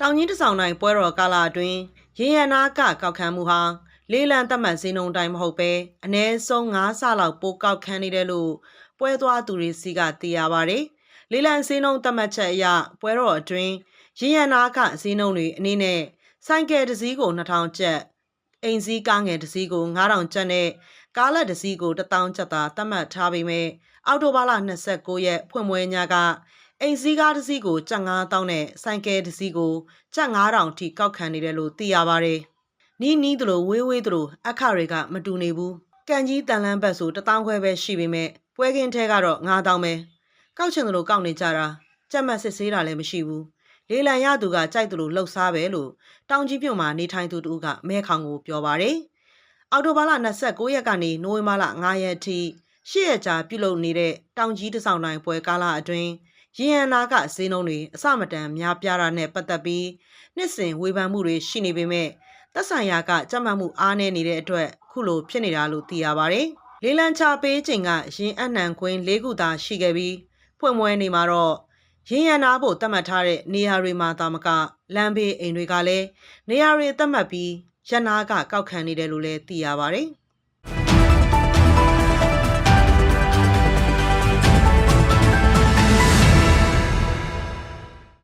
တောင်ကြီးတဆောင်နိုင်ပွဲတော်ကာလအတွင်းရေရနာကကောက်ခံမှုဟာလေးလံသတ်မှတ်စည်းနှုန်းတိုင်းမဟုတ်ပဲအ ਨੇ ဆုံး9ဆလောက်ပိုကောက်ခံနေတယ်လို့ပွဲသွားသူတွေစီကသိရပါဗျ။လေးလံစည်းနှုန်းသတ်မှတ်ချက်အရပွဲတော်အတွင်းရေရနာကစည်းနှုန်းတွေအနေနဲ့ဆိုင်ကယ်တစ်စီးကို2000ကျပ်အိမ်စည်းကားငယ်တစ်စီးကို9000ကျပ်နဲ့ကားလက်တစ်စီးကို1000ကျပ်သာသတ်မှတ်ထားပေမဲ့အောက်တိုဘာလ29ရက်ဖွင့်ပွဲညက အိမ်စည်းကားတစ်စီးကိုကျပ်9000နဲ့ဆိုင်ကယ်တစ်စီးကိုကျပ်9000ထိကောက်ခံနေတယ်လို့သိရပါတယ်။နီးနီးသလိုဝေးဝေးသလိုအခတွေကမတူနေဘူး။ကန်ကြီးတန်လန်းဘက်ဆို1000ခွဲပဲရှိပေမဲ့ပွဲကင်းထဲကတော့9000ပဲ။ကောက်ချင်သလိုကောက်နေကြတာကြက်မှတ်စစ်ဆေးတာလည်းမရှိဘူး။လေလံရသူကကြိုက်သလိုလှုပ်ရှားပဲလို့တောင်ကြီးပြုံမှာနေထိုင်သူတူကမဲခေါင်ကိုပြောပါတယ်။အော်တိုဘာလ29ရက်ကနေနိုဝင်ဘာလ9ရက်အထိရှစ်ရက်ကြာပြုလုပ်နေတဲ့တောင်ကြီးတဆောင်နိုင်ပွဲကာလအတွင်း ရန်နာကဈေးနှုန်းတွေအစမတန်များပြားတာနဲ့ပတ်သက်ပြီးနှစ်စဉ်ဝေဖန်မှုတွေရှိနေပေမဲ့သက်ဆိုင်ရာကကြက်မှတ်မှုအားနည်းနေတဲ့အတွက်ခုလိုဖြစ်နေတာလို့သိရပါတယ်။လေလံချပေးချိန်ကရင်အနှံခွင်း၄ခုသာရှိခဲ့ပြီးဖွင့်ပွဲနေမှာတော့ရင်ရန်နာဖို့သတ်မှတ်ထားတဲ့နေရာတွေမှာတာမကလမ်းဘေးအိမ်တွေကလည်းနေရာတွေသတ်မှတ်ပြီးရန်နာကကောက်ခံနေတယ်လို့လည်းသိရပါတယ်။